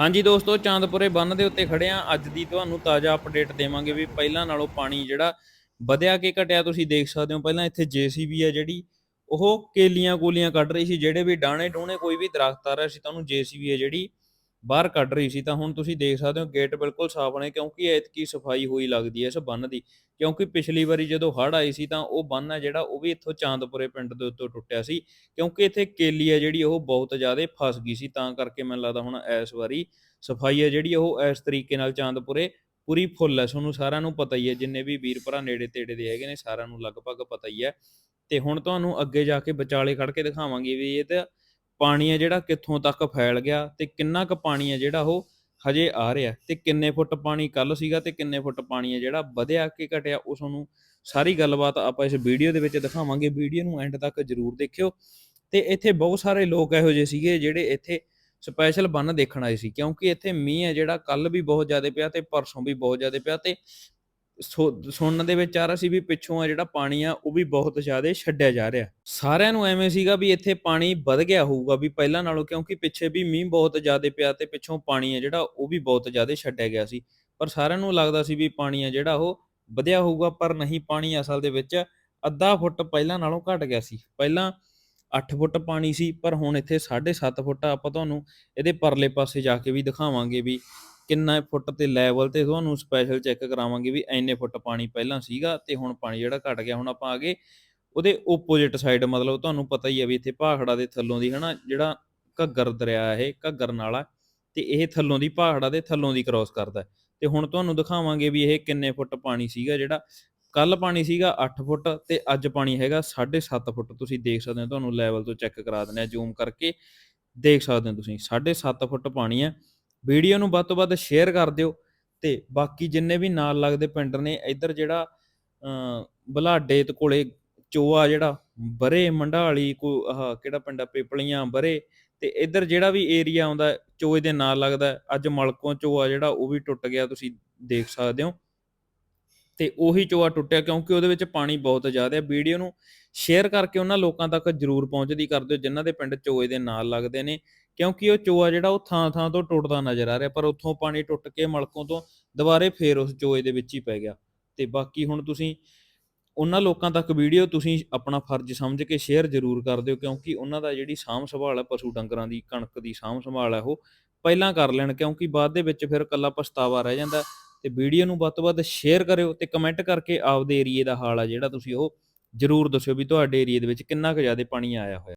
ਹਾਂਜੀ ਦੋਸਤੋ, ਚਾਂਦਪੁਰੇ ਬੰਨ ਦੇ ਉੱਤੇ ਖੜੇ ਆ ਅੱਜ ਦੀ ਤੁਹਾਨੂੰ ਤਾਜ਼ਾ ਅਪਡੇਟ ਦੇਵਾਂਗੇ ਵੀ ਪਹਿਲਾਂ ਨਾਲੋਂ ਪਾਣੀ ਜਿਹੜਾ ਵਧਿਆ ਕਿ ਘਟਿਆ, ਤੁਸੀਂ ਦੇਖ ਸਕਦੇ ਹੋ। ਪਹਿਲਾਂ ਇੱਥੇ ਜੀਸੀਬੀ ਆ ਜਿਹੜੀ, ਉਹ ਕੇਲੀਆਂ ਕੂਲੀਆਂ ਕੱਢ ਰਹੀ ਸੀ। ਜਿਹੜੇ ਵੀ ਡਾਣੇ ਡੂਣੇ ਕੋਈ ਵੀ ਦਰਖਤ ਆ ਰਿਹਾ ਸੀ ਤਾਂ ਉਹਨੂੰ ਜੀਸੀਬੀ ਆ ਜਿਹੜੀ ਬਾਹਰ ਕੱਢ ਰਹੀ ਸੀ, ਤਾਂ ਹੁਣ ਤੁਸੀਂ ਦੇਖ ਸਕਦੇ ਹੋ ਗੇਟ ਬਿਲਕੁਲ ਸਾਫ਼ ਨੇ, ਕਿਉਂਕਿ ਐਤਕੀ ਸਫ਼ਾਈ ਹੋਈ ਲੱਗਦੀ ਹੈ ਇਸ ਬੰਨ ਦੀ। ਕਿਉਂਕਿ ਪਿਛਲੀ ਵਾਰੀ ਜਦੋਂ ਹੜ੍ਹ ਆਈ ਸੀ, ਤਾਂ ਉਹ ਬੰਨ ਆ ਜਿਹੜਾ, ਉਹ ਵੀ ਇੱਥੋਂ ਚਾਂਦਪੁਰੇ ਪਿੰਡ ਦੇ ਉੱਤੋਂ ਟੁੱਟਿਆ ਸੀ। ਕਿਉਂਕਿ ਇੱਥੇ ਕੇਲੀ ਆ ਜਿਹੜੀ, ਉਹ ਬਹੁਤ ਜ਼ਿਆਦਾ ਫਸ ਗਈ ਸੀ, ਤਾਂ ਕਰਕੇ ਮੈਨੂੰ ਲੱਗਦਾ ਹੁਣ ਇਸ ਵਾਰੀ ਸਫ਼ਾਈ ਹੈ ਜਿਹੜੀ, ਉਹ ਇਸ ਤਰੀਕੇ ਨਾਲ ਚਾਂਦਪੁਰੇ ਪੂਰੀ ਫੁੱਲ ਹੈ। ਤੁਹਾਨੂੰ ਸਾਰਿਆਂ ਨੂੰ ਪਤਾ ਹੀ ਹੈ, ਜਿੰਨੇ ਵੀ ਵੀਰ ਭਰਾ ਨੇੜੇ ਤੇੜੇ ਦੇ ਹੈਗੇ ਨੇ, ਸਾਰਿਆਂ ਨੂੰ ਲਗਭਗ ਪਤਾ ਹੀ ਹੈ। ਤੇ ਹੁਣ ਤੁਹਾਨੂੰ ਅੱਗੇ ਜਾ ਕੇ ਵਿਚਾਲੇ ਖੜ ਕੇ ਦਿਖਾਵਾਂਗੇ ਵੀ ਇਹ ਤਾਂ ਪਾਣੀ ਹੈ ਜਿਹੜਾ ਕਿੱਥੋਂ ਤੱਕ ਫੈਲ ਗਿਆ ਤੇ ਕਿੰਨਾ ਕੁ ਪਾਣੀ ਹੈ ਜਿਹੜਾ ਉਹ ਹਜੇ ਆ ਰਿਹਾ ਤੇ ਕਿੰਨੇ ਫੁੱਟ ਪਾਣੀ ਕੱਲ ਸੀਗਾ ਤੇ ਕਿੰਨੇ ਫੁੱਟ ਪਾਣੀ ਹੈ ਜਿਹੜਾ ਵਧਿਆ ਕਿ ਘਟਿਆ ਉਹ ਤੁਹਾਨੂੰ ਸਾਰੀ ਗੱਲਬਾਤ ਆਪਾਂ ਇਸ ਵੀਡੀਓ ਦੇ ਵਿੱਚ ਦਿਖਾਵਾਂਗੇ। ਵੀਡੀਓ ਨੂੰ ਐਂਡ ਤੱਕ ਜਰੂਰ ਦੇਖਿਓ ਤੇ ਇੱਥੇ ਬਹੁਤ ਸਾਰੇ ਲੋਕ ਇਹੋ ਜਿਹੇ ਸੀਗੇ ਜਿਹੜੇ ਇੱਥੇ ਸਪੈਸ਼ਲ ਬੰਨ ਦੇਖਣ ਆਏ ਸੀ ਕਿਉਂਕਿ ਇੱਥੇ ਮੀਂਹ ਹੈ ਜਿਹੜਾ ਕੱਲ ਵੀ ਬਹੁਤ ਜ਼ਿਆਦਾ ਪਿਆ ਤੇ ਪਰਸੋਂ ਵੀ ਬਹੁਤ ਜ਼ਿਆਦਾ ਪਿਆ ਤੇ ਸੁਣਨ ਦੇ ਵਿੱਚ ਆ ਰਿਹਾ ਸੀ ਵੀ ਪਿੱਛੋਂ ਆ ਜਿਹੜਾ ਪਾਣੀ ਆ, ਉਹ ਵੀ ਬਹੁਤ ਜ਼ਿਆਦਾ ਛੱਡਿਆ ਜਾ ਰਿਹਾ। ਸਾਰਿਆਂ ਨੂੰ ਐਵੇਂ ਸੀਗਾ ਵੀ ਇੱਥੇ ਪਾਣੀ ਵੱਧ ਗਿਆ ਹੋਊਗਾ ਵੀ ਪਹਿਲਾਂ ਨਾਲੋਂ, ਕਿਉਂਕਿ ਪਿੱਛੇ ਵੀ ਮੀਂਹ ਬਹੁਤ ਜ਼ਿਆਦਾ ਪਿਆ ਤੇ ਪਿੱਛੋਂ ਪਾਣੀ ਆ ਜਿਹੜਾ, ਉਹ ਵੀ ਬਹੁਤ ਜ਼ਿਆਦਾ ਛੱਡਿਆ ਗਿਆ ਸੀ। ਪਰ ਸਾਰਿਆਂ ਨੂੰ ਲੱਗਦਾ ਸੀ ਵੀ ਪਾਣੀ ਆ ਜਿਹੜਾ, ਉਹ ਵਧਿਆ ਹੋਊਗਾ, ਪਰ ਨਹੀਂ, ਪਾਣੀ ਅਸਲ ਦੇ ਵਿੱਚ ਅੱਧਾ ਫੁੱਟ ਪਹਿਲਾਂ ਨਾਲੋਂ ਘਟ ਗਿਆ ਸੀ। ਪਹਿਲਾਂ 8 ਫੁੱਟ ਪਾਣੀ ਸੀ, ਪਰ ਹੁਣ ਇੱਥੇ 7.5 ਫੁੱਟ ਆਪਾਂ ਤੁਹਾਨੂੰ ਇਹਦੇ ਪਰਲੇ ਪਾਸੇ ਜਾ ਕੇ ਵੀ ਦਿਖਾਵਾਂਗੇ ਵੀ ਕਿੰਨਾ ਫੁੱਟ ਤੇ ਲੈਵਲ ਤੇ ਤੁਹਾਨੂੰ ਸਪੈਸ਼ਲ ਚੈੱਕ ਕਰਾਵਾਂਗੇ ਵੀ ਐਨੇ ਫੁੱਟ ਪਾਣੀ ਪਹਿਲਾਂ ਸੀਗਾ ਤੇ ਹੁਣ ਪਾਣੀ ਜਿਹੜਾ ਘਟ ਗਿਆ, ਹੁਣ ਆਪਾਂ ਆਗੇ ਉਹਦੇ ਓਪੋਜਿਟ ਸਾਈਡ ਮਤਲਬ ਤੁਹਾਨੂੰ ਪਤਾ ਹੀ ਹੈ ਵੀ ਇੱਥੇ ਪਹਾੜਾ ਦੇ ਥੱਲੋਂ ਦੀ ਹਨਾ, ਜਿਹੜਾ ਘੱਗਰ ਦਰਿਆ ਇਹ ਘੱਗਰ ਨਾਲਾ ਤੇ ਇਹ ਥੱਲੋਂ ਦੀ ਪਹਾੜਾ ਦੇ ਥੱਲੋਂ ਦੀ ਕ੍ਰਾਸ ਕਰਦਾ ਤੇ ਹੁਣ ਤੁਹਾਨੂੰ ਦਿਖਾਵਾਂਗੇ ਵੀ ਇਹ ਕਿੰਨੇ ਫੁੱਟ ਪਾਣੀ ਸੀਗਾ ਜਿਹੜਾ, ਕੱਲ ਪਾਣੀ ਸੀਗਾ 8 ਫੁੱਟ ਤੇ ਅੱਜ ਪਾਣੀ ਹੈਗਾ 7.5 ਫੁੱਟ। ਤੁਸੀਂ ਦੇਖ ਸਕਦੇ ਹੋ, ਤੁਹਾਨੂੰ ਲੈਵਲ ਤੋਂ ਚੈੱਕ ਕਰਾ ਦਿੰਦੇ ਆ ਜ਼ੂਮ ਕਰਕੇ ਦੇਖ ਸਕਦੇ ਹੋ ਤੁਸੀਂ 7.5 ਫੁੱਟ ਪਾਣੀ ਹੈ। ਵੀਡੀਓ ਨੂੰ ਵੱਧ ਤੋਂ ਵੱਧ ਸ਼ੇਅਰ ਕਰ ਦਿਓ ਤੇ ਬਾਕੀ ਜਿੰਨੇ ਵੀ ਨਾਲ ਲੱਗਦੇ ਪਿੰਡ ਨੇ, ਇੱਧਰ ਜਿਹੜਾ ਅ ਬਲਾਡੇ ਤੇ ਕੋਲੇ ਚੋਆ ਜਿਹੜਾ, ਬਰੇ ਮੰਡਾਲੀ ਕੋ, ਆਹ, ਕਿਹੜਾ ਪਿੰਡ ਆ? ਪੇਪਲੀਆਂ, ਬਰੇ ਤੇ ਇੱਧਰ ਜਿਹੜਾ ਵੀ ਏਰੀਆ ਆਉਂਦਾ, ਚੋਏ ਦੇ ਨਾਲ ਲੱਗਦਾ, ਅੱਜ ਮਲਕੋਂ ਚੋਆ ਜਿਹੜਾ, ਉਹ ਵੀ ਟੁੱਟ ਗਿਆ, ਤੁਸੀਂ ਦੇਖ ਸਕਦੇ ਹੋ। ਤੇ ਉਹੀ ਚੋਆ ਟੁੱਟਿਆ ਕਿਉਂਕਿ ਉਹਦੇ ਵਿੱਚ ਪਾਣੀ ਬਹੁਤ ਜ਼ਿਆਦਾ ਹੈ। ਵੀਡੀਓ ਨੂੰ ਸ਼ੇਅਰ ਕਰਕੇ ਉਹਨਾਂ ਲੋਕਾਂ ਤੱਕ ਜਰੂਰ ਪਹੁੰਚਦੀ ਕਰ ਦਿਓ, ਜਿਨ੍ਹਾਂ ਦੇ ਪਿੰਡ ਚੋਏ ਦੇ ਨਾਲ ਲੱਗਦੇ ਨੇ, ਕਿਉਂਕਿ ਉਹ ਚੋਆ ਜਿਹੜਾ ਉਹ ਥਾਂ ਥਾਂ ਤੋਂ ਟੁੱਟਦਾ ਨਜ਼ਰ ਆ ਰਿਹਾ, ਪਰ ਉੱਥੋਂ ਪਾਣੀ ਟੁੱਟ ਕੇ ਮਲਕੋਂ ਤੋਂ ਦੁਬਾਰੇ ਫੇਰ ਉਸ ਚੋਏ ਦੇ ਵਿੱਚ ਹੀ ਪੈ ਗਿਆ। ਤੇ ਬਾਕੀ ਹੁਣ ਤੁਸੀਂ ਉਹਨਾਂ ਲੋਕਾਂ ਤੱਕ ਵੀਡੀਓ ਤੁਸੀਂ ਆਪਣਾ ਫਰਜ਼ ਸਮਝ ਕੇ ਸ਼ੇਅਰ ਜ਼ਰੂਰ ਕਰ ਦਿਓ, ਕਿਉਂਕਿ ਉਹਨਾਂ ਦਾ ਜਿਹੜੀ ਸਾਂਭ ਸੰਭਾਲ ਹੈ ਪਸ਼ੂ ਡੰਗਰਾਂ ਦੀ, ਕਣਕ ਦੀ ਸਾਂਭ ਸੰਭਾਲ ਹੈ ਉਹ ਪਹਿਲਾਂ ਕਰ ਲੈਣ, ਕਿਉਂਕਿ ਬਾਅਦ ਦੇ ਵਿੱਚ ਫਿਰ ਕੱਲਾ ਪਛਤਾਵਾ ਰਹਿ ਜਾਂਦਾ। ਤੇ ਵੀਡੀਓ ਨੂੰ ਵੱਧ ਤੋਂ ਵੱਧ ਸ਼ੇਅਰ ਕਰਿਓ ਤੇ ਕਮੈਂਟ ਕਰਕੇ ਆਪਦੇ ਏਰੀਏ ਦਾ ਹਾਲ ਆ ਜਿਹੜਾ ਤੁਸੀਂ ਉਹ ਜਰੂਰ ਦੱਸਿਓ ਵੀ ਤੁਹਾਡੇ ਏਰੀਏ ਦੇ ਵਿੱਚ ਕਿੰਨਾ ਕੁ ਜ਼ਿਆਦਾ ਪਾਣੀ ਆਇਆ ਹੋਇਆ।